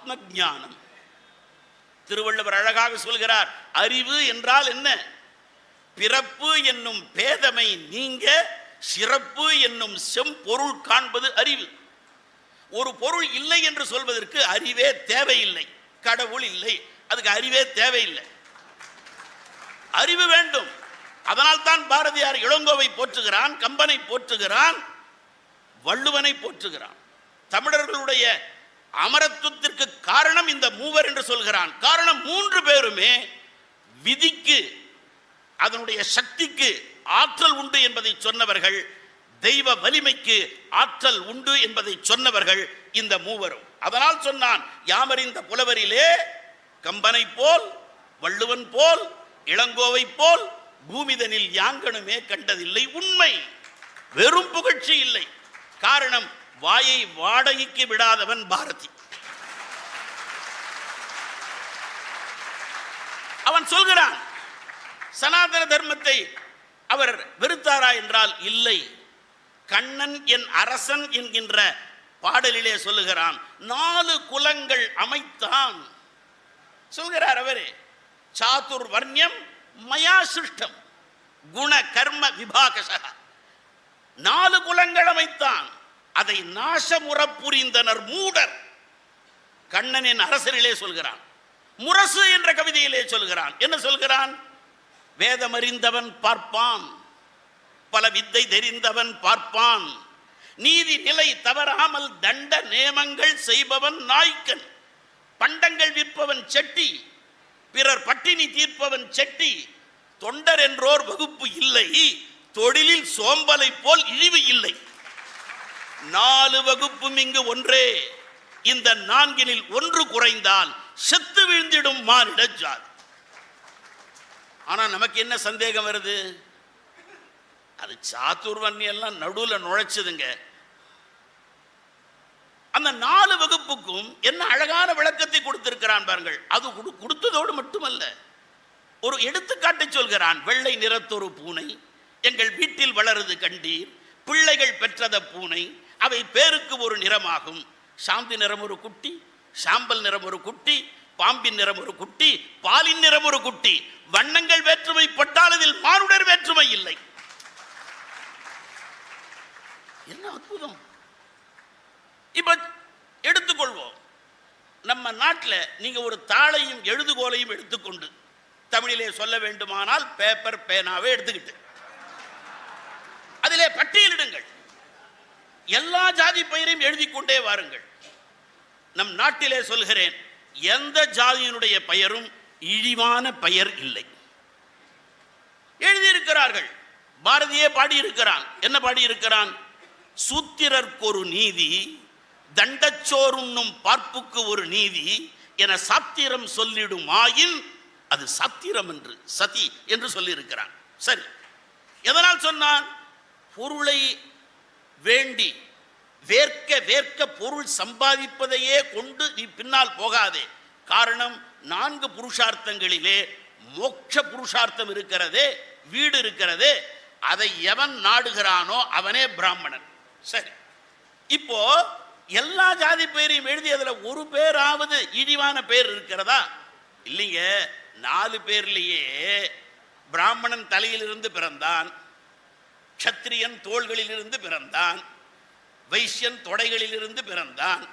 ஆத்ம ஜானம் திருவள்ளுவர் அழகாக சொல்கிறார் அறிவு என்றால் என்ன? பிறப்பு என்னும் பேதமை நீங்க சிறப்பு என்னும் செம்பொருள் காண்பது அறிவு. ஒரு பொருள் இல்லை என்று சொல்வதற்கு அறிவே தேவையில்லை. கடவுள் இல்லை. அதுக்கு அறிவே தேவையில்லை. அறிவு வேண்டும். அதனால் தான் பாரதியார் இளங்கோவை போற்றுகிறான் கம்பனை போற்றுகிறான் வள்ளுவனை போற்றுகிறான். தமிழர்களுடைய அமரத்துவத்திற்கு காரணம் இந்த மூவர் என்று சொல்கிறான். காரணம் மூன்று பேருமே விதிக்கு அதனுடைய சக்திக்கு ஆற்றல் உண்டு என்பதை சொன்னவர்கள் தெய்வ வலிமைக்கு ஆற்றல் உண்டு என்பதை சொன்னவர்கள் இந்த மூவரும். அதனால் சொன்னான் யாமறிந்த புலவரிலே கம்பனை போல் வள்ளுவன் போல் இளங்கோவை போல் பூமிதனில் யாங்கனுமே கண்டதில்லை உண்மை. வெறும் புகழ்ச்சி இல்லை. காரணம் வாயை வாடகைக்கு விடாதவன் பாரதி. அவன் சொல்கிறான் சனாதன தர்மத்தை அவர் வெறுத்தாரா என்றால் இல்லை. கண்ணன் என் அரசன் என்கின்ற பாடலிலே சொல்லுகிறான் நாலு குலங்கள் அமைத்தான். சொல்கிறார் அவரே சாத்துர் வர்ணியம் மயா சிருஷ்டம் குண கர்ம விபாகச. நாலு குலங்கள் அமைத்தான். அதை நாசமுற புரிந்தனர் மூடர் கண்ணனின் அரசரிலே சொல்கிறான். முரசு என்ற கவிதையிலே சொல்கிறான். என்ன சொல்கிறான்? வேதமறிந்தவன் பார்ப்பான். பல வித்தை தெரிந்தவன் பார்ப்பான். நீதி நிலை தவறாமல் தண்ட நேமங்கள் செய்பவன் நாய்க்கன். பண்டங்கள் விற்பவன் செட்டி. பிறர் பட்டினி தீர்ப்பவன் செட்டி. தொண்டர் என்றோர் வகுப்பு இல்லை. தொழிலில் சோம்பலை போல் இழிவு இல்லை. நாலு வகுப்பும் இங்கு ஒன்றே. இந்த நான்கினில் ஒன்று குறைந்தால் செத்து வீழ்ந்திடும் மானிட ஜாதி. ஆனால் நமக்கு என்ன சந்தேகம் வருது? அது சாத்துர்வன்னி எல்லாம் நடுவில் நுழைச்சதுங்க. அந்த நாலு வகுப்புக்கும் என்ன அழகான விளக்கத்தை கொடுத்திருக்கிறான் பாருங்கள். அது கொடுத்ததோடு மட்டுமல்ல. ஒரு எடுத்துக்காட்டை சொல்கிறான் வெள்ளை நிறத்தொரு பூனை எங்கள் வீட்டில் வளருது கண்டீர் பிள்ளைகள் பெற்றத பூனை அவை பேருக்கு ஒரு நிறமாகும். சாந்தி நிறம் ஒரு குட்டி சாம்பல் நிறம் ஒரு குட்டி பாம்பின் நிறம் ஒரு குட்டி பாலின் நிறம் ஒரு குட்டி. வண்ணங்கள் வேற்றுமை பட்டால் இதில் மானுடர் வேற்றுமை இல்லை. என்ன அற்புதம். இப்ப எடுத்துக்கொள்வோம். நம்ம நாட்டில் நீங்க ஒரு தாளையும் எழுதுகோலையும் எடுத்துக்கொண்டு தமிழிலே சொல்ல வேண்டுமானால் பேப்பர் பேனாவே எடுத்துக்கிட்டு. அதிலே பட்டியலிடுங்கள். எல்லா ஜாதி பெயரையும் எழுதி கொண்டே வாருங்கள். நம் நாட்டிலே சொல்கிறேன் எந்த ஜாதியினுடைய பெயரும் இழிவான பெயர் இல்லை. எழுதியிருக்கிறார்கள் பாரதியே பாடியிருக்கிறான். என்ன பாடியிருக்கிறான்? சூத்திரர்க்கொரு நீதி தண்டச்சோறுண்ணும் பார்ப்புக்கு ஒரு நீதி என சாத்திரம் சொல்லிடும் ஆயின் அது சாத்திரம் என்று சதி என்று சொல்லியிருக்கிறான். சரி எதனால் சொன்னான்? பொருளை வேண்டி வேர்க்க வேர்க்க பொருள் சம்பாதிப்பதையே கொண்டு நீ பின்னால் போகாதே. காரணம் நான்கு புருஷார்த்தங்களிலே மோட்ச புருஷார்த்தம் இருக்கிறதே வீடு இருக்கிறதே அதை எவன் நாடுகிறானோ அவனே பிராமணன். சரி. இப்போ எல்லா ஜாதி பெயரையும் எழுதி அதில் ஒரு பேராவது இழிவான பேர் இருக்கிறதா? இல்லைங்க நாலு பேர்லேயே பிராமணன் தலையிலிருந்து பிறந்தான் க்ஷத்திரியன் தோள்களிலிருந்து பிறந்தான். வைசியன் தொடைகளிலிருந்து பிறந்தான்.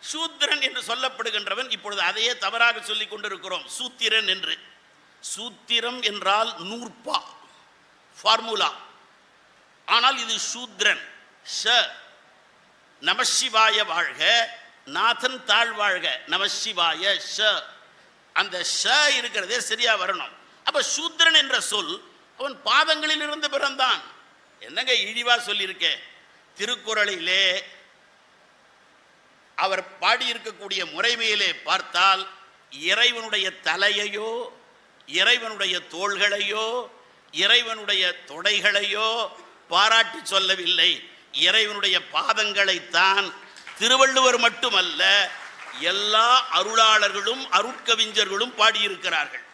சூத்திரன் என்று சொல்லப்படுகின்றவன் இப்பொழுது அதையே தவறாக சொல்லிக் கொண்டிருக்கிறோம். சூத்திரன் என்று. சூத்திரம் என்றால் நூற்பா. ஃபார்முலா. ஆனால் இது சூத்ரன். ஷ நமசிவாய வாழ்க. நாதன் தாழ்வாழ்க நமசிவாய ஷ அந்த ஷ இருக்கிறதே சரியா வரணும். அப்ப சூத்ரன் என்ற சொல் அவன் பாதங்களில் இருந்து பிறந்தான். என்னங்க இழிவா சொல்லியிருக்கே? திருக்குறளிலே அவர் பாடியிருக்கக்கூடிய முறைமையிலே பார்த்தால் இறைவனுடைய தலையையோ இறைவனுடைய தோள்களையோ இறைவனுடைய தொடைகளையோ பாராட்டி சொல்லவில்லை. இறைவனுடைய பாதங்களைத்தான் திருவள்ளுவர் மட்டுமல்ல எல்லா அருளாளர்களும் அருட்கவிஞர்களும் பாடியிருக்கிறார்கள்.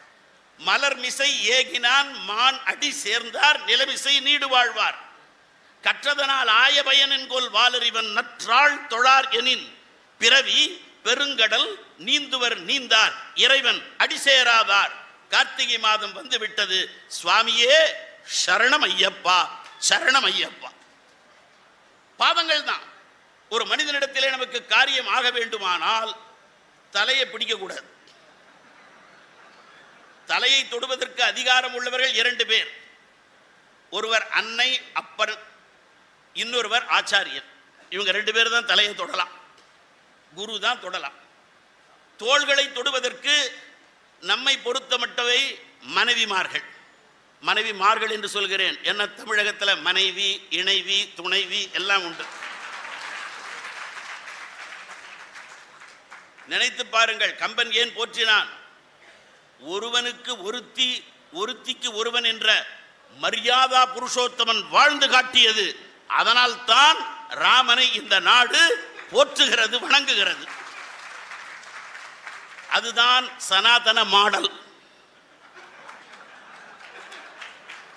மலர் மிசை ஏகினான் மான் அடி சேர்ந்தார் நிலமிசை நீடு வாழ்வார். கற்றதனால் ஆய கோல் வாலறிவன் நற்றாள் தொழார் எனின் பிறவி பெருங்கடல் நீந்துவர் நீந்தார் இறைவன் அடிசேராதார் கார்த்திகை மாதம் வந்து விட்டது. சுவாமியே சரணம் ஐயப்பா சரணம் ஐயப்பா பாதங்கள் தான் ஒரு மனிதனிடத்திலே நமக்கு காரியம் ஆக வேண்டுமானால் தலையை பிடிக்கக்கூடாது. தலையை தொடுவதற்கு அதிகாரம் உள்ளவர்கள் இரண்டு பேர். ஒருவர் அன்னை அப்பர் இன்னொருவர் ஆச்சாரியர் இவங்க ரெண்டு பேர் தான் தலையை தொடலாம். குரு தான் தொடலாம். தோள்களை தொடுவதற்கு நம்மை பொறுத்தமட்டவை மனைவிமார்கள். மனைவிமார்கள் என்று சொல்கிறேன். என்ன தமிழகத்தில்? மனைவி இணைவி துணைவி எல்லாம் உண்டு. நினைத்து பாருங்கள் கம்பன் ஏன் போற்றினான்? ஒருவனுக்கு ஒருத்தி ஒருத்திக்கு ஒருவன் என்ற மரியாதா புருஷோத்தமன் வாழ்ந்து காட்டியது அதனால் தான் ராமனை இந்த நாடு போற்றுகிறது வணங்குகிறது. அதுதான் சனாதன மாடல்.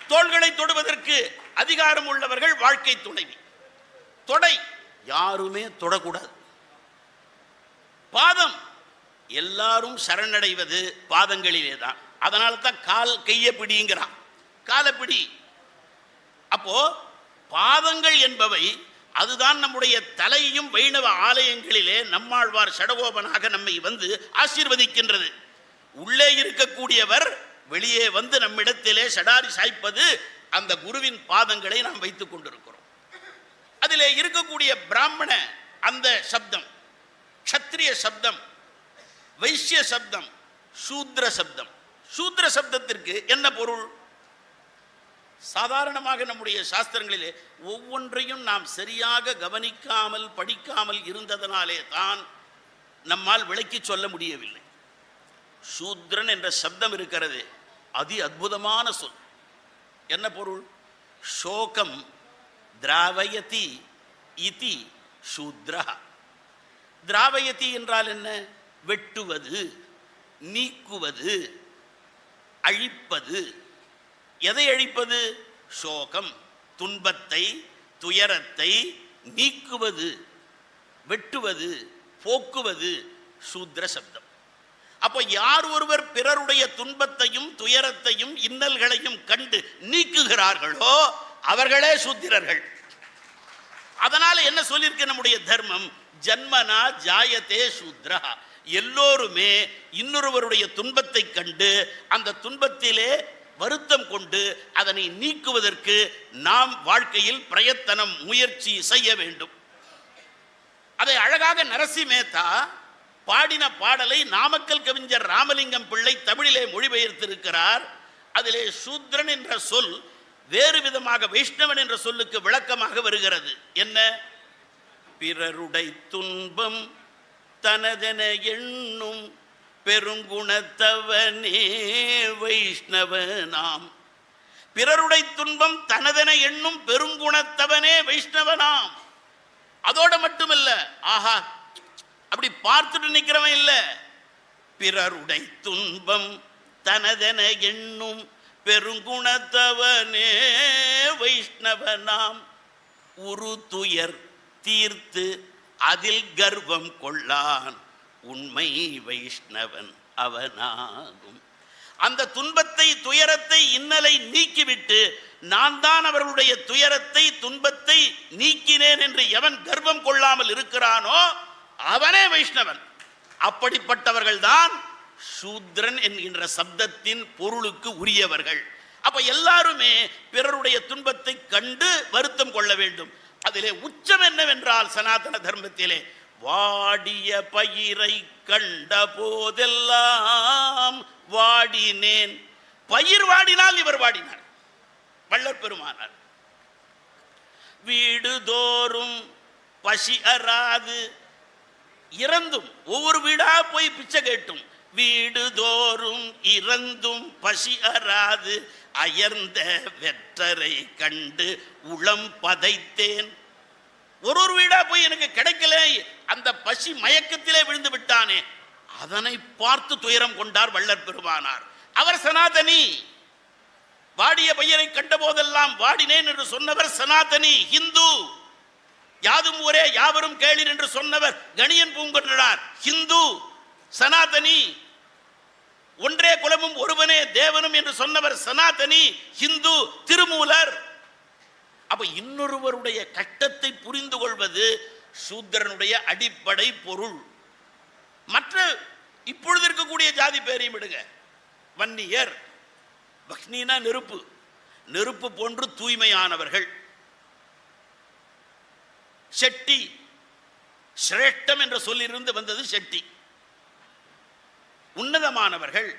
தோள்களை தொடுவதற்கு அதிகாரம் உள்ளவர்கள் வாழ்க்கை துணைவி. தொடை யாருமே தொடக்கூடாது. பாதம் எல்லாரும் சரணடைவது பாதங்களிலே தான் அதனால தான் கால் கையை பிடிங்கிறான். காலை பிடி. அப்போ பாதங்கள் என்பவை அதுதான் நம்முடைய தலையும் வைணவ ஆலயங்களிலே நம்மாழ்வார் சடகோபனாக நம்மை வந்து ஆசீர்வதிக்கின்றது. உள்ளே இருக்கக்கூடியவர் வெளியே வந்து நம்மிடத்திலே சடாரி சாய்ப்பது அந்த குருவின் பாதங்களை நாம் வைத்துக் கொண்டிருக்கிறோம். அதிலே இருக்கக்கூடிய பிராமண அந்த சப்தம் க்ஷத்ரிய சப்தம் வைசிய சப்தம் சூத்ர சப்தம். சூத்ர சப்தத்திற்கு என்ன பொருள்? சாதாரணமாக நம்முடைய சாஸ்திரங்களிலே ஒவ்வொன்றையும் நாம் சரியாக கவனிக்காமல் படிக்காமல் இருந்ததனாலே தான் நம்மால் விளக்கி சொல்ல முடியவில்லை. சூத்ரன் என்ற சப்தம் இருக்கிறது. அதி அற்புதமான சொல். என்ன பொருள்? சோகம் திராவயதி இதி சூத்ரா திராவயதி என்றால் என்ன? வெட்டுவது நீக்குவது அழிப்பது. எதை அழிப்பது? சோகம் துன்பத்தை துயரத்தை நீக்குவது வெட்டுவது போக்குவது சூத்ர சப்தம். அப்போ யார் ஒருவர் பிறருடைய துன்பத்தையும் துயரத்தையும் இன்னல்களையும் கண்டு நீக்குகிறார்களோ அவர்களே சூத்திரர்கள். அதனால என்ன சொல்லியிருக்கு நம்முடைய தர்மம்? ஜன்மனா ஜாயத்தே சூத்ரா எல்லோருமே இன்னொருவருடைய துன்பத்தை கண்டு அந்த துன்பத்திலே வருத்தம் கொண்டு அதனை நீக்குவதற்கு நாம் வாழ்க்கையில் பிரயத்தனம் முயற்சி செய்ய வேண்டும். அதை அழகாக நரசி மேத்தா பாடின பாடலை நாமக்கல் கவிஞர் ராமலிங்கம் பிள்ளை தமிழிலே மொழிபெயர்த்திருக்கிறார். அதிலே சூத்ரன் என்ற சொல் வேறு விதமாக வைஷ்ணவன் என்ற சொல்லுக்கு விளக்கமாக வருகிறது. என்ன? பிறருடை துன்பம் தனதென எண்ணும் பெருங்குணத்தவனே வைஷ்ணவனாம். பிறருடை துன்பம் தனதென எண்ணும் பெருங்குணத்தவனே வைஷ்ணவனாம். அதோட மட்டுமல்ல ஆஹா அப்படி பார்த்துட்டு நிற்கிறவன் இல்ல. பிறருடை துன்பம் தனதென எண்ணும் பெருங்குணத்தவனே வைஷ்ணவனாம். உரு துயர் தீர்த்து அதில் கர்வம் கொள்ளான் உண்மை வைஷ்ணவன் அவனாகும். அந்த துன்பத்தை துயரத்தை இன்னலை நீக்கிவிட்டு நான் தான் அவர்களுடைய துயரத்தை துன்பத்தை நீக்கினேன் என்று எவன் கர்வம் கொள்ளாமல் இருக்கிறானோ அவனே வைஷ்ணவன். அப்படிப்பட்டவர்கள்தான் சூத்ரன் என்கின்ற சப்தத்தின் பொருளுக்கு உரியவர்கள். அப்ப எல்லாருமே பிறருடைய துன்பத்தை கண்டு வருத்தம் கொள்ள வேண்டும். அதிலே உச்சம் என்னவென்றால் சனாதன தர்மத்திலே? வாடிய பயிரை கண்ட போதெல்லாம் வாடினேன். பயிர் வாடினால் இவர் வாடினார். வள்ளற் பெருமானார். வீடுதோறும் பசி அறாது. இறந்தும் ஒவ்வொரு வீடா போய் பிச்சை கேட்டும். வீடுதோறும் இறந்தும் பசி அறாது அயர்ந்த வெற்றரை கண்டு உளம் பதைத்தேன். ஒரு ஒரு வீடா போய் எனக்கு கிடைக்கல. அந்த பசி மயக்கத்திலே விழுந்து விட்டானே. அதனை பார்த்து துயரம் கொண்டார் வள்ளற் பெருமானார். அவர் சனாதனி. வாடிய பையனை கண்ட போதெல்லாம் வாடினேன் என்று சொன்னவர் சனாதனி ஹிந்து. யாதும் ஊரே யாவரும் கேளீர் என்று சொன்னவர் கணியன் பூங்கொன்றார் ஹிந்து. சனாதனி ஒன்றே குலமும் ஒருவனே தேவனும் என்று சொன்னவர் சனாதனி ஹிந்து திருமூலர். அப்ப இன்னொருவருடைய கட்டத்தை புரிந்து கொள்வது சூத்திரனுடைய அடிப்படை பொருள். மற்ற இப்பொழுது இருக்கக்கூடிய ஜாதி பேரையும் விடுங்க. வன்னியர் பக்னினா நெருப்பு. நெருப்பு போன்று தூய்மையானவர்கள். செட்டி சிரேஷ்டம் என்ற சொல்லிலிருந்து வந்தது செட்டி. உன்னதமானவர்கள்.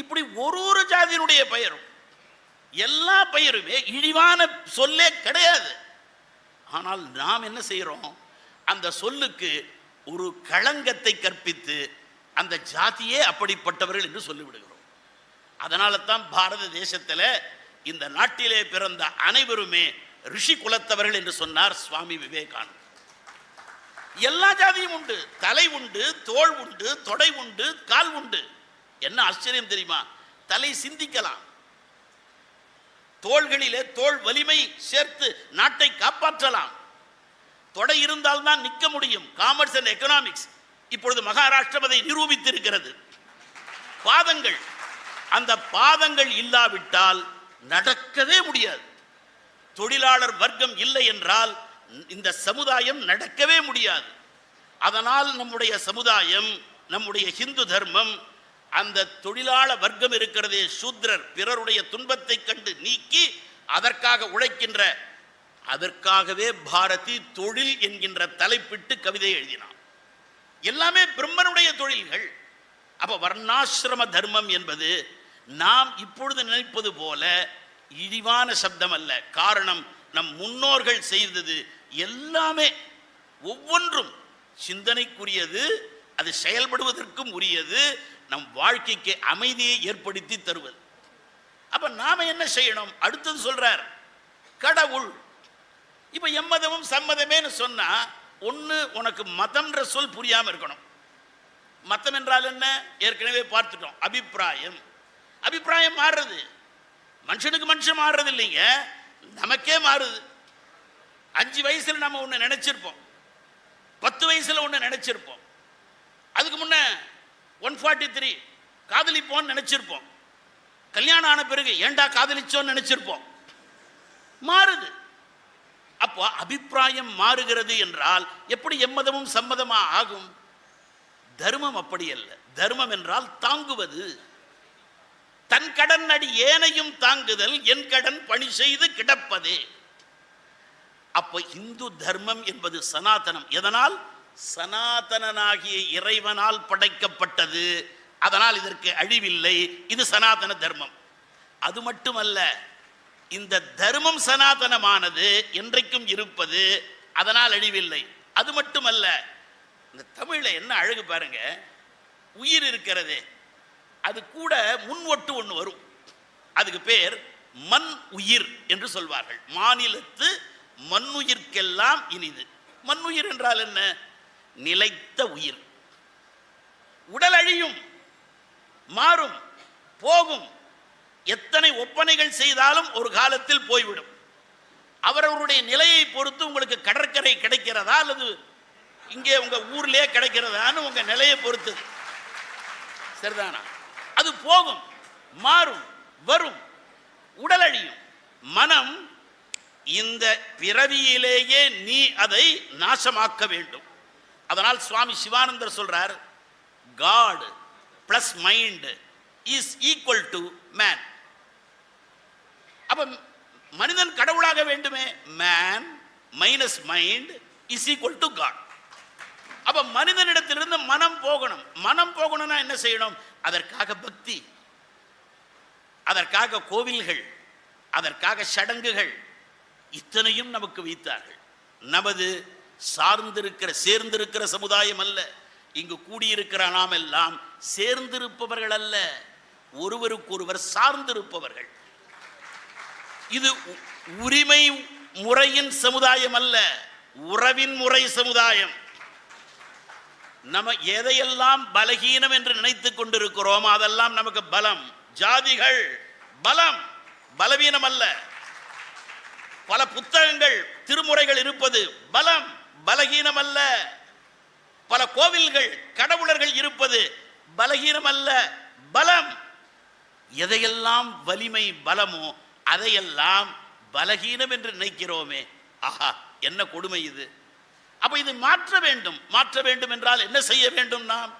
இப்படி ஒரு ஒரு ஜாதியினுடைய பெயரும் எல்லா பெயருமே இழிவான சொல்லே கிடையாது. ஆனால் நாம் என்ன செய்கிறோம் அந்த சொல்லுக்கு ஒரு களங்கத்தை கற்பித்து அந்த ஜாதியே அப்படிப்பட்டவர்கள் என்று சொல்லிவிடுகிறோம். அதனால தான் பாரத தேசத்தில் இந்த நாட்டிலே பிறந்த அனைவருமே ரிஷி குலத்தவர்கள் என்று சொன்னார் சுவாமி விவேகானந்தர். எல்லா ஜாதியும் உண்டு. தலை உண்டு தோள் உண்டு தொடை உண்டு கால் உண்டு. என்ன ஆச்சரியம் தெரியுமா? தலை சிந்திக்கலாம். தோள்களிலே தோள் வலிமை சேர்த்து நாட்டை காப்பாற்றலாம். தொடை இருந்தால்தான் நிற்க முடியும். காமர்ஸ் அண்ட் எக்கனாமிக்ஸ் இப்பொழுது மகாராஷ்டிரம் அதை நிரூபித்திருக்கிறது. பாதங்கள். அந்த பாதங்கள் இல்லாவிட்டால் நடக்கவே முடியாது. தொழிலாளர் வர்க்கம் இல்லை என்றால் இந்த சமுதாயம் நடக்கவே முடியாது. அதனால் நம்முடைய சமுதாயம் நம்முடைய ஹிந்து தர்மம் அந்த தொழிலாள வர்க்கம் இருக்கிறதே சூத்ரர் பிறருடைய துன்பத்தை கண்டு நீக்கி அதற்காக உழைக்கின்ற அதற்காகவே பாரதி தொழில் என்கின்ற தலைப்பிட்டு கவிதை எழுதினான். எல்லாமே பிரம்மனுடைய தொழில்கள். அப்ப வர்ணாசிரம தர்மம் என்பது நாம் இப்பொழுது நினைப்பது போல இழிவான சப்தம் அல்ல. காரணம் நம் முன்னோர்கள் செய்தது எல்லாமே ஒவ்வொன்றும் சிந்தனைக்குரியது அது செயல்படுவதற்கும் உரியது நம் வாழ்க்கைக்கு அமைதியை ஏற்படுத்தி தருவது. அப்ப நாம என்ன செய்யணும்? அடுத்தது சொல்றார் கடவுள். இப்ப எம்மதமும் சம்மதமேன்னு சொன்னா ஒன்று உனக்கு மதம்ன்ற சொல் புரியாம இருக்கணும். மதம் என்றால் என்ன? ஏற்கனவே பார்த்துட்டோம் அபிப்பிராயம். அபிப்பிராயம் மாறுறது. மனுஷனுக்கு மனுஷன் மாறுறது இல்லைங்க நமக்கே மாறுது. அஞ்சு வயசுல நம்ம ஒன்று நினைச்சிருப்போம். பத்து வயசுல ஒன்று நினைச்சிருப்போம். அதுக்கு முன்ன ஒன் ஃபார்ட்டி த்ரீ காதலிப்போன்னு நினைச்சிருப்போம். கல்யாணம் ஆன பிறகு ஏண்டா காதலிச்சோன்னு நினைச்சிருப்போம். மாறுது. அப்போ அபிப்பிராயம் மாறுகிறது என்றால் எப்படி எம்மதமும் சம்மதமா ஆகும்? தர்மம் அப்படி அல்ல. தர்மம் என்றால் தாங்குவது. தன் கடன் அடி ஏனையும் தாங்குதல் என் கடன் பணி செய்து கிடப்பதே. அப்போ இந்து தர்மம் என்பது சனாதனம். எதனால்? சனாதனனாகிய இறைவனால் படைக்கப்பட்டது. அதனால் இதற்கு அழிவில்லை. இது சனாதன தர்மம். அது மட்டுமல்ல இந்த தர்மம் சனாதனமானது என்றைக்கும் இருப்பது அதனால் அழிவில்லை. அது மட்டுமல்ல இந்த தமிழில் என்ன அழகு பாருங்க. உயிர் இருக்கிறதே. அது கூட முன் ஒட்டு ஒன்று வரும். அதுக்கு பேர் மண் உயிர் என்று சொல்வார்கள். மாநிலத்து மண்ணுயிர்க்கெல்லாம் இனிது. மண்ணுயிர் என்றால் என்ன? நிலைத்த உயிர். உடல் அழியும் மாறும் போகும். எத்தனை ஒப்பனைகள் செய்தாலும் ஒரு காலத்தில் போய்விடும். அவரவருடைய நிலையை பொறுத்து உங்களுக்கு கடற்கரை கிடைக்கிறதா? அல்லது இங்கே உங்க ஊர்லயே கிடைக்கிறதான்னு உங்க நிலையை பொறுத்து. சரிதானா? அது போகும் மாறும் வரும். உடல் அழியும். மனம் இந்த பிறவியிலேயே நீ அதை நாசமாக்க வேண்டும். அதனால் சுவாமி சிவானந்தர் சொல்றார் God plus mind is equal to man அப்ப மனிதன் கடவுளாக வேண்டுமே man minus mind is equal to God அப்ப மனிதனிடத்திலிருந்து மனம் போகணும். மனம் போகணும்னா என்ன செய்யணும்? அதற்காக பக்தி அதற்காக கோவில்கள் அதற்காக சடங்குகள் இத்தனையும் நமக்கு வைத்தார்கள். நமது சார்ந்திருக்கிற சேர்ந்திருக்கிற சமுதாயம் அல்ல. இங்கு கூடியிருக்கிற நாம் எல்லாம் சேர்ந்திருப்பவர்கள் அல்ல. ஒருவருக்கொருவர் சார்ந்திருப்பவர்கள். இது உ- உரிமை முறையின் சமுதாயம் அல்ல. உறவின் முறை சமுதாயம். நம்ம எதையெல்லாம் பலகீனம் என்று நினைத்துக் கொண்டிருக்கிறோமோ அதெல்லாம் நமக்கு பலம். ஜாதிகள் பலம். பலவீனம் அல்ல. பல புத்தகங்கள் திருமுறைகள் இருப்பது பலம் பலகீனம் அல்ல பல கோவில்கள் கடவுளர்கள் இருப்பது பலகீனம் அல்ல பலம். எதையெல்லாம் வலிமை பலமோ அதையெல்லாம் பலகீனம் என்று நினைக்கிறோமே. ஆஹா என்ன கொடுமை இது. அப்ப இது மாற்ற வேண்டும். மாற்ற வேண்டும் என்றால் என்ன செய்ய வேண்டும் நாம்?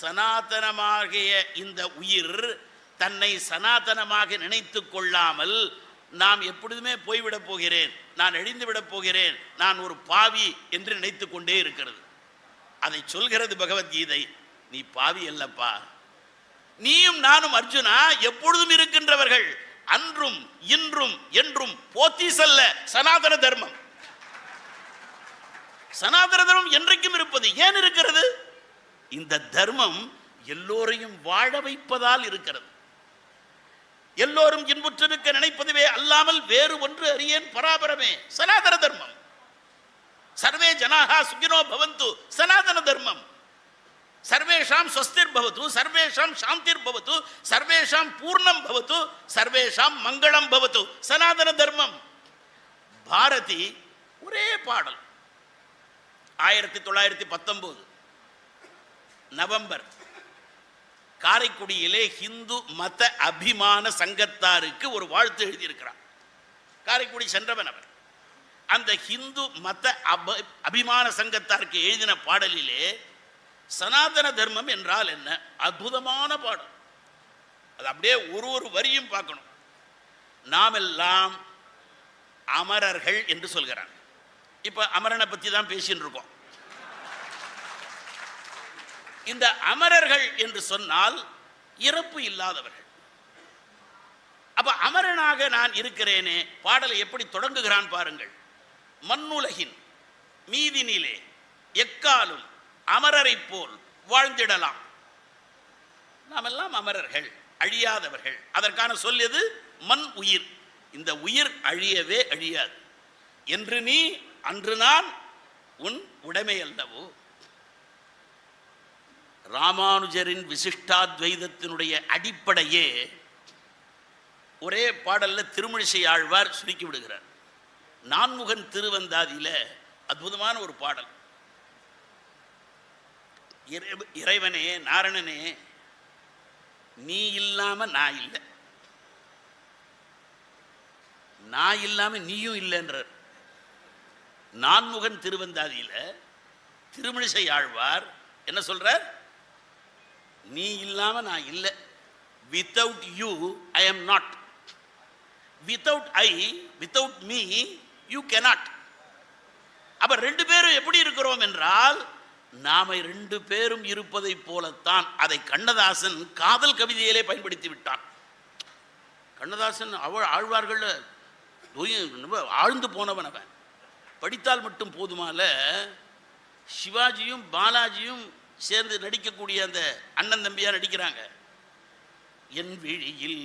சனாதனமாகிய இந்த உயிர் தன்னை சனாதனமாக நினைத்து கொள்ளாமல் நாம் எப்பொழுதுமே போய்விடப் போகிறேன் நான் எழுந்து விடப் போகிறேன் நான் ஒரு பாவி என்று நினைத்து கொண்டே இருக்கிறது. அதை சொல்கிறது பகவத்கீதை நீ பாவி அல்லப்பா. நீயும் நானும் அர்ஜுனா எப்பொழுதும் இருக்கின்றவர்கள் அன்றும் இன்றும் என்றும் போத்தீசல்ல சனாதன தர்மம். சனாதன தர்மம் என்றைக்கும் இருப்பது ஏன் இருக்கிறது? இந்த தர்மம் எல்லோரையும் வாழ வைப்பதால் இருக்கிறது. எல்லோரும் இன்புற்றிருக்க நினைப்பதுவே அல்லாமல் வேறு ஒன்று அறியேன் பராபரமே. சனாதன தர்மம். சர்வே ஜனாகா சுகினோ பவந்து. சனாதன தர்மம். சர்வேஷாம் ஸ்வஸ்திர் பவத்து சர்வேஷாம் சாந்திர் பவத்து சர்வேஷாம் பூர்ணம் பவத்து சர்வேஷாம் மங்களம் பவத்து சனாதன தர்மம். பாரதி ஒரே பாடல். ஆயிரத்தி தொள்ளாயிரத்தி பத்தொன்பது நவம்பர். காரைக்குடியிலே ஹிந்து மத அபிமான சங்கத்தாருக்கு ஒரு வாழ்த்து எழுதியிருக்கிறார். காரைக்குடி சென்றவன் அவர். அந்த ஹிந்து மத அப அபிமான சங்கத்தாருக்கு எழுதின பாடலிலே சனாதன தர்மம் என்றால் என்ன? அற்புதமான பாடம் அது அப்படியே ஒரு ஒரு வரியும் பார்க்கணும். நாமெல்லாம் அமரர்கள் என்று சொல்கிறான். இப்போ அமரனை பற்றி தான் பேசின்னு இருக்கோம். இந்த அமரர்கள் என்று சொன்னால் இறப்பு இல்லாதவர்கள். அப்ப அமரனாக நான் இருக்கிறேனே பாடலை எப்படி தொடங்குகிறான் பாருங்கள். மண்ணுலகின் மீதினிலே எக்காலும் அமரரைப் போல் வாழ்ந்திடலாம். நாம் எல்லாம் அமரர்கள் அழியாதவர்கள். அதற்கான சொல் எது? மண் உயிர். இந்த உயிர் அழியவே அழியாது. என்று நீ அன்று நான் உன் உடைமை அல்லவோ? ராமானுஜரின் விசிஷ்டாத்வைதத்தினுடைய அடிப்படையே ஒரே பாடல்ல திருமணிசை ஆழ்வார் சுருக்கி விடுகிறார். நான்முகன் திருவந்தாதியில அற்புதமான ஒரு பாடல். இறை- இறைவனே நாரணனே நீ இல்லாம நான் இல்லை. நான் இல்லாம நீயும் இல்லைன்றார். நான்முகன் திருவந்தாதியில திருமணிசை ஆழ்வார் என்ன சொல்றார்? நீ இல்லாமல் நான் இல்லை. Without you I am not without I without me you cannot அப்போ ரெண்டு பேரும் எப்படி இருக்கிறோம் என்றால் நாம ரெண்டு பேரும் இருப்பதைப் போலத்தான் அதை கண்ணதாசன் காதல் கவிதையிலே பயன்படுத்தி விட்டான். கண்ணதாசன் அவள் ஆழ்வார்கள் ஆழ்ந்து போனவன் அவன். படித்தால் மட்டும் போதுமால சிவாஜியும் பாலாஜியும் சேர்ந்து நடிக்கக்கூடிய அந்த அண்ணன் தம்பியா நடிக்கிறாங்க. என் விழியில்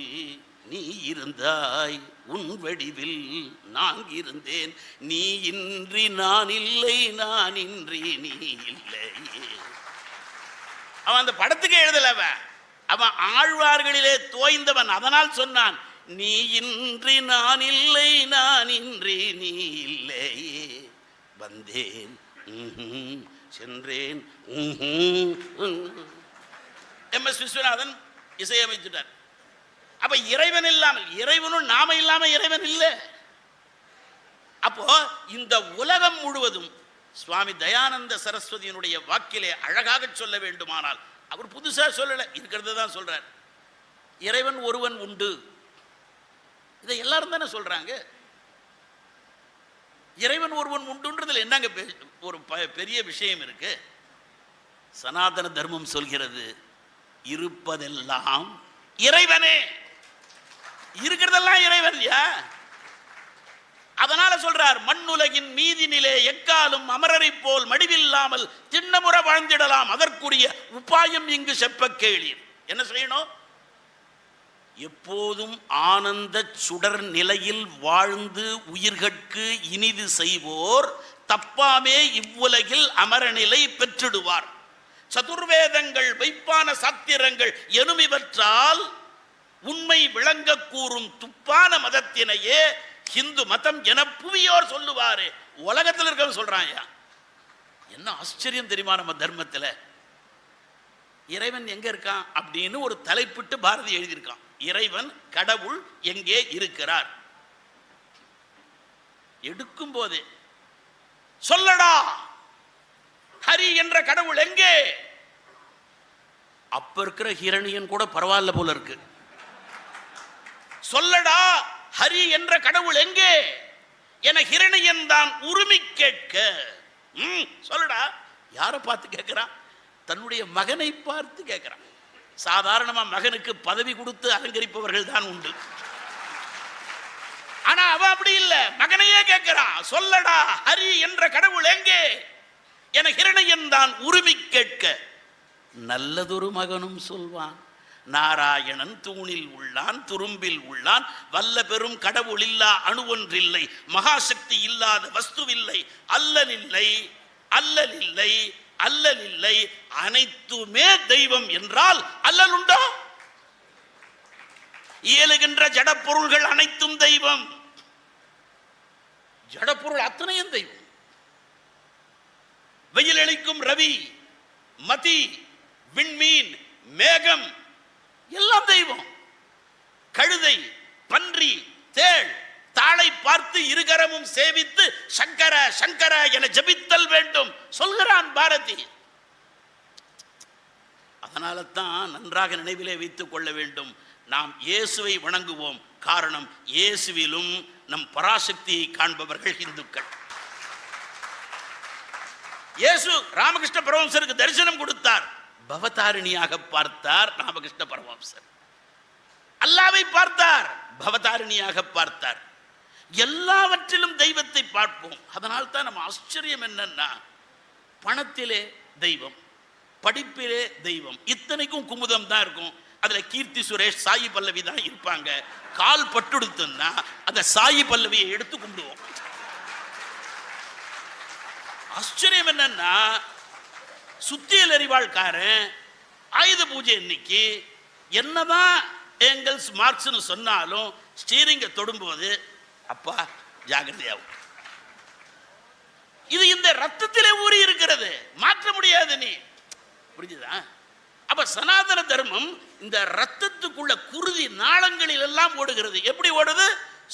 நீ இருந்தாய் உன் வடிவில் நான் இருந்தேன். நீ இன்றி நான் இல்லை நான் இன்றி நீ இல்லை. அவன் அந்த படத்துக்கு எழுதல அவன் அவன் ஆழ்வார்களிலே தோய்ந்தவன். அதனால் சொன்னான் நீ இன்றி நான் இல்லை நான் இன்றி நீ இல்லை வந்தேன். சென்றேன். எம். எஸ். விஸ்வநாதன் இசையமைத்துட்டார். அப்ப இறைவன் இல்லாமல் இறைவனும் நாம இல்லாம இறைவன் இல்லை. அப்போ இந்த உலகம் முழுவதும் சுவாமி தயானந்த சரஸ்வதியினுடைய வாக்கிலே அழகாக சொல்ல வேண்டுமானால் அவர் புதுசா சொல்லல இருக்கிறது தான் சொல்றார். இறைவன் ஒருவன் உண்டு. இதை எல்லாரும் தானே சொல்றாங்க. இறைவன் ஒருவன் உண்டுன்றதுல என்னங்க ஒரு ப- பெரிய விஷயம் இருக்கு. சனாதன தர்மம் சொல்கிறது இருப்பதெல்லாம் இறைவனே. இருக்கிறதெல்லாம் இறைவன் இல்லையா? அதனால சொல்றார் மண்ணுலகின் மீதினிலே எக்காலும் அமரரைப் போல் மடிவில்லாமல் திண்ணமுற வாழ்ந்திடலாம் அதற்குரிய உபாயம் இங்கு செப்ப கேளீர். என்ன செய்யணும்? எப்போதும் ஆனந்த சுடர் நிலையில் வாழ்ந்து உயிர்கட்கு இனிது செய்வோர் தப்பாமே இவ்வுலகில் அமரநிலை பெற்றிடுவார். சதுர்வேதங்கள் வைப்பான சாத்திரங்கள் எனும் இவற்றால் உண்மை விளங்க கூறும் துப்பான மதத்தினையே ஹிந்து மதம் என புவியோர் சொல்லுவாரு. உலகத்தில் இருக்கவன் சொல்றான் என்ன ஆச்சரியம் தெரியுமா நம்ம தர்மத்துல? இறைவன் எங்க இருக்கான் அப்படின்னு ஒரு தலைப்பிட்டு பாரதி எழுதியிருக்கான். இறைவன் கடவுள் எங்கே இருக்கிறார்? எடுக்கும் போதே சொல்லடா. ஹரி என்ற கடவுள் எங்கே? அப்ப இருக்கிற ஹிரணியன் கூட பரவாயில்ல போல இருக்கு. சொல்லடா ஹரி என்ற கடவுள் எங்கே? என ஹிரணியன் தான் உரிமை கேட்க. சொல்லடா. யாரை பார்த்து கேட்கிறான் தன்னுடைய மகனை பார்த்து கேட்கிறான் சாதாரணமா மகனுக்கு பதவி கொடுத்து அலங்கரிப்பவர்கள் தான் உண்டு. ஆனா அவ அப்படி இல்ல. மகனையே கேட்கிறா சொல்லடா ஹரி என்ற கடவுள் எங்கே? என ஹிரணையன் தான் உரிமை கேட்க நல்லதொரு மகனும் சொல்வான். நாராயணன் தூணில் உள்ளான் துரும்பில் உள்ளான். வல்ல பெரும் கடவுள் இல்லா அணு ஒன்றில்லை. மகாசக்தி இல்லாத வஸ்துவில்லை. அல்லலில்லை அல்லலில்லை அல்லலில்லை. அனைத்துமே தெய்வம் என்றால் அல்லல் உண்டா? இயலுகின்ற ஜடப்பொருள்கள் அனைத்தும் தெய்வம். ஜடப்பொருள் அத்தனையும் தெய்வம். வெயில் அளிக்கும் ரவி மதி விண்மீன் மேகம் எல்லாம் தெய்வம். கழுதை பன்றி தேள் தாளை பார்த்து இருகரமும் சேவித்து சங்கர சங்கர என ஜபித்தல் வேண்டும் சொல்கிறான் பாரதி. அதனால தான் நன்றாக நினைவிலே வைத்து கொள்ள வேண்டும். நாம் இயேசுவை வணங்குவோம். காரணம் இயேசுவிலும் நம் பராசக்தியை காண்பவர்கள் இந்துக்கள். இயேசு ராமகிருஷ்ண பரமம்சருக்கு தரிசனம் கொடுத்தார். பவதாரிணியாக பார்த்தார் ராமகிருஷ்ண பரமம்சர் அல்லாவை பார்த்தார் பவதாரிணியாக பார்த்தார். எல்லாவற்றிலும் தெய்வத்தை பார்ப்போம். அதனால் தான் நம்ம ஆச்சரியம் என்னன்னா பணத்திலே தெய்வம். படிப்பிலே தெய்வம். இத்தனைக்கும் குமுதம் தான் இருக்கும். அதுல கீர்த்தி சுரேஷ் சாயி பல்லவி தான் இருப்பாங்க. கால் பட்டுடுத்துன்னா அந்த சாயி பல்லவியை எடுத்து கும்பிடுவோம். ஆச்சரியம் என்னன்னா சுத்தியல் அறிவாள்காரன் ஆயுத பூஜை இன்னைக்கு என்னதான் ஏங்கல்ஸ் மார்க்ஸ்னு சொன்னாலும் ஸ்டீரிங்கை தொடும்போது அப்பா ஜாகிரதையாகும் இது இந்த ரத்தத்திலே ஊறி இருக்கிறது. மாற்ற முடியாது நீ. புரிஞ்சுதா? அப்ப சனாதன தர்மம் இந்த ரத்தத்துக்குள்ள குருதி நாளங்களில் எல்லாம் ஓடுகிறது. எப்படி ஓடுது?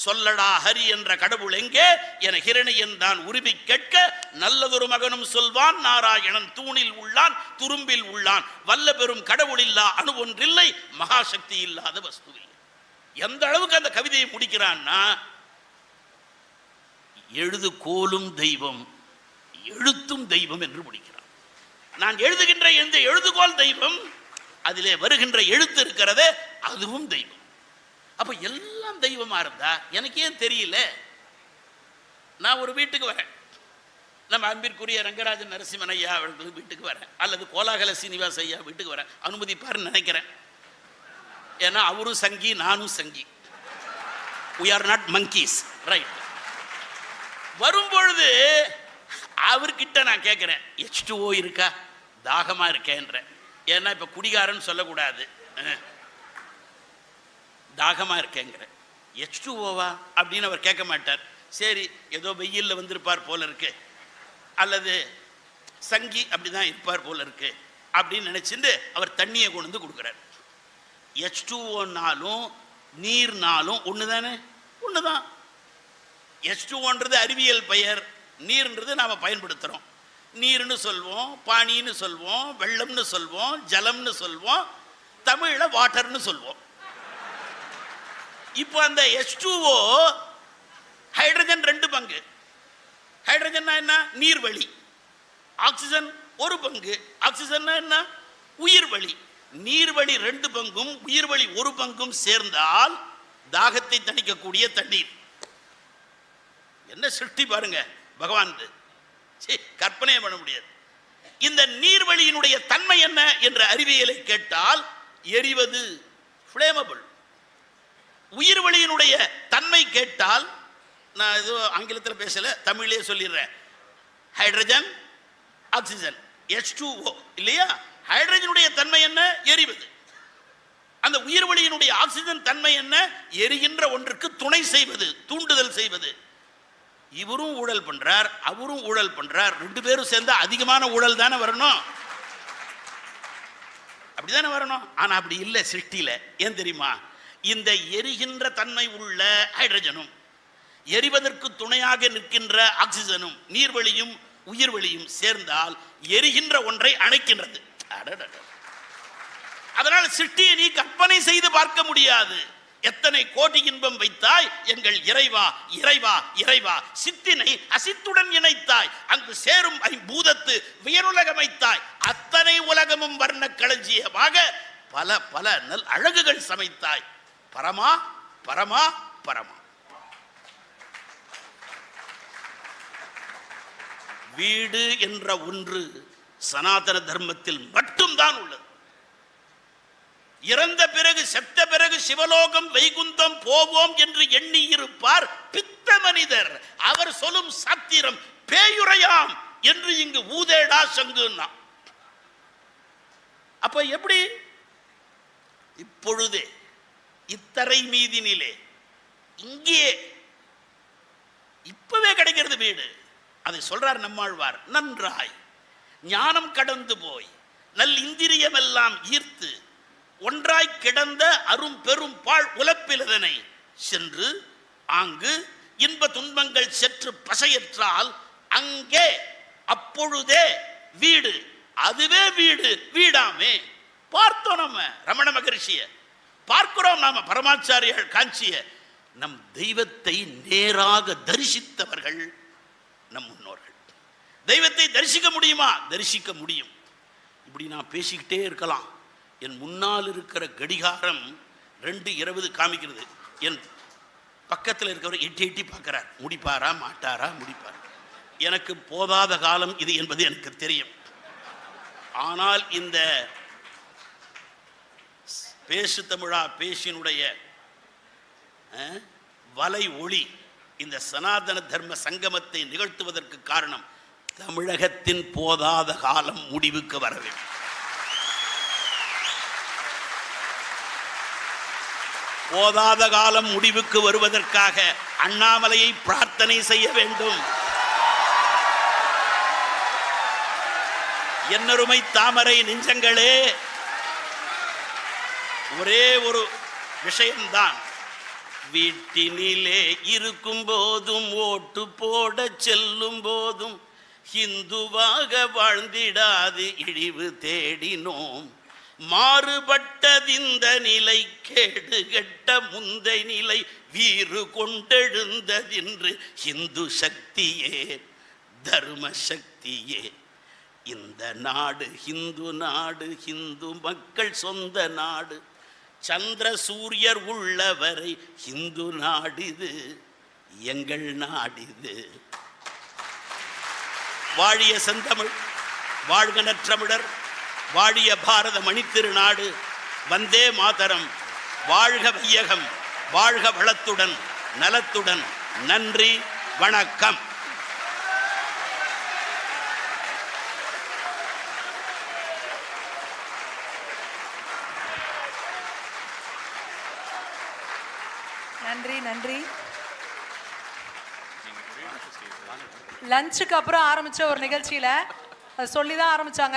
சொல்லடா ஹரி என்ற கடவுள் எங்கே? என ஹிரணியன் தான் உரிமை கேட்க நல்லதொரு மகனும் சொல்வான் நாராயணன் தூணில் உள்ளான் துரும்பில் உள்ளான். வல்ல பெரும் கடவுள் இல்லா அணு ஒன்றில்லை மகாசக்தி இல்லாத வஸ்து இல்லை எந்த அளவுக்கு அந்த கவிதையை முடிக்கிறான்னா எழுது கோலும் தெய்வம் எழுத்தும் தெய்வம் என்று முடிக்கிறான். நான் எழுதுகின்ற எந்த எழுதுகோல் தெய்வம் அதிலே வருகின்ற எழுத்து இருக்கிறதே அதுவும் தெய்வம். அப்ப எல்லாம் தெய்வமா இருந்தா எனக்கு ஏன் தெரியல. நான் ஒரு வீட்டுக்கு வரேன். நம்ம அன்பிற்குரிய ரங்கராஜன் நரசிம்மன் ஐயா அவர்களுக்கு வீட்டுக்கு வரேன். அல்லது கோலாகல சீனிவாஸ் ஐயா வீட்டுக்கு வரேன். அனுமதிப்பாருன்னு நினைக்கிறேன். ஏன்னா அவரும் சங்கி நானும் சங்கி. We are not monkeys right வரும்பொழுது அவர்கிட்ட நான் கேட்குறேன் எச் ஓ இருக்கா? தாகமாக இருக்கேன்றேன் ஏன்னா இப்போ குடிகாரன்னு சொல்லக்கூடாது. தாகமாக இருக்கேங்கிற. எச் ஓவா அப்படின்னு அவர் கேட்க மாட்டார். சரி ஏதோ வெயிலில் வந்திருப்பார் போல இருக்கு. அல்லது சங்கி அப்படி தான் இருப்பார் போல இருக்கு. அப்படின்னு நினச்சிட்டு அவர் தண்ணியை கொண்டு வந்து கொடுக்குறார். எச் டூஓனாலும் நீர்னாலும் ஒன்று தானே ஒன்று தான் எச் டூன்றது அறிவியல் பெயர். நீர்ன்றது நாம் பயன்படுத்துகிறோம் நீர்னு சொல்வோம் பானின்னு சொல்வோம் வெள்ளம்னு சொல்வோம் ஜலம்னு சொல்வோம் தமிழில் வாட்டர்னு சொல்வோம். இப்போ அந்த எச் ஹைட்ரஜன் ரெண்டு பங்கு. ஹைட்ரஜன்னா என்ன? நீர்வழி. ஆக்சிஜன் ஒரு பங்கு. ஆக்சிஜன்னா என்ன? உயிர்வழி. நீர்வழி ரெண்டு பங்கும் உயிர்வழி ஒரு பங்கும் சேர்ந்தால் தாகத்தை தணிக்கக்கூடிய தண்ணீர். என்ன சிருஷ்டி பாருங்க பகவான் கற்பனையே பண்ண முடியாது. இந்த நீர்வழியினுடைய தன்மை என்ன என்ற அறிவியலை கேட்டால் எரிவது ஃப்ளேமபிள் உயிர்வழியினுடைய தன்மை கேட்டால் நான் ஏதோ ஆங்கிலத்தில் பேசல தமிழ்லேயே சொல்லிடுறேன். Hydrogen oxygen H two O இல்லையா? ஹைட்ரஜனுடைய தன்மை என்ன? எரிவது. அந்த உயிர் வழியினுடைய ஆக்சிஜன் தன்மை என்ன? எரிகின்ற ஒன்றுக்கு துணை செய்வது தூண்டுதல் செய்வது. இவரும் ஊழல் பண்றார் அவரும் ஊழல் பண்றார். ரெண்டு பேரும் சேர்ந்தா அதிகமான ஊழல் தானே வரணும். அப்படிதானே வரணும். ஆனா அப்படி இல்லை சிருஷ்டியில. ஏன் தெரியுமா? இந்த எரிகின்ற தன்மை உள்ள ஹைட்ரஜனும் எரிவதற்கு துணையாக நிற்கின்ற ஆக்சிஜனும் நீர்வழியும் உயிர்வழியும் சேர்ந்தால் எரிகின்ற ஒன்றை அணைக்கின்றது. அதனால் சிருஷ்டியை நீ கற்பனை செய்து பார்க்க முடியாது. எத்தனை கோடி இன்பம் வைத்தாய்? எங்கள் இறைவா இறைவா இறைவா சித்தினை அசித்துடன் இணைத்தாய். அங்கு சேரும் ஐம்பூதத்து வியனுலகமைத்தாய் அத்தனை உலகமும் வர்ண களஞ்சியமாக பல பல நல் அழகுகள் சமைத்தாய். பரமா பரமா பரமா. வீடு என்ற ஒன்று சனாதன தர்மத்தில் மட்டும்தான் உள்ளது. இறந்த பிறகு செத்த பிறகு சிவலோகம் வைகுந்தம் போவோம் என்று எண்ணி இருப்பார் பித்த மனிதர். அவர் சொல்லும் சாத்திரம் பேயுரையாம் என்று இங்கு ஊதேடா சங்குன்னா. அப்ப எப்படி? இப்பொழுதே இத்தரை மீதினிலே இங்கே. இப்பவே கிடைக்கிறது வீடு. அதை சொல்றார் நம்மாழ்வார் நன்றாய். ஞானம் கடந்து போய் நல் இந்திரியமெல்லாம் ஈர்த்து ஒன்றாய் கிடந்த அரும் பெரும் பாழ் உலப்பிலதனை. சென்று ஆங்கு இன்ப துன்பங்கள் செற்று பசையற்றால் அங்கே அப்பொழுதே வீடு அதுவே வீடு வீடாமே. பார்த்தோம் நம்ம ரமண மகரிஷிய. பார்க்கிறோம் நாம பரமாச்சாரியர்கள் காஞ்சிய நம் தெய்வத்தை நேராக தரிசித்தவர்கள் நம் முன்னோர்கள். தெய்வத்தை தரிசிக்க முடியுமா? தரிசிக்க முடியும். இப்படி நான் பேசிக்கிட்டே இருக்கலாம். என் முன்னால் இருக்கிற கடிகாரம் ரெண்டு இருபது காமிக்கிறது. என் பக்கத்தில் இருக்கிறவர் எட்டி எட்டி பார்க்குறார். முடிப்பாரா மாட்டாரா முடிப்பார். எனக்கு போதாத காலம் இது என்பது எனக்கு தெரியும். ஆனால் இந்த பேசு தமிழா பேசினுடைய வலை ஒளி இந்த சனாதன தர்ம சங்கமத்தை நிகழ்த்துவதற்கு காரணம் தமிழகத்தின் போதாத காலம் முடிவுக்கு வரவேண்டும் போதாத காலம் முடிவுக்கு வருவதற்காக அண்ணாமலையை பிரார்த்தனை செய்ய வேண்டும். என்னருமை தாமரை நெஞ்சங்களே ஒரே ஒரு விஷயம்தான். வீட்டினிலே இருக்கும் போதும் ஓட்டு போட செல்லும் போதும் ஹிந்துவாக வாழ்ந்திடாது இழிவு தேடினோம். மாறுபட்டதிந்த நிலை கேடு கெட்ட முந்தை நிலை வீறு கொண்டெழுந்ததின்று ஹிந்து சக்தியே தர்ம சக்தியே. இந்த நாடு ஹிந்து நாடு ஹிந்து மக்கள் சொந்த நாடு சந்திர சூரியர் உள்ளவரை ஹிந்து நாடிது எங்கள் நாடிது. வாழிய செந்தமிழ் வாழ்கனற்றமிழர் வாழிய பாரத மணித்திருநாடு. வந்தே மாதரம். வாழ்க வையகம். வாழ்க வளத்துடன். நலத்துடன். நன்றி. வணக்கம். நன்றி நன்றி. லஞ்சுக்கு அப்புறம் ஆரம்பிச்ச ஒரு நிகழ்ச்சியில சொல்லி தான் ஆரம்பிச்சாங்க.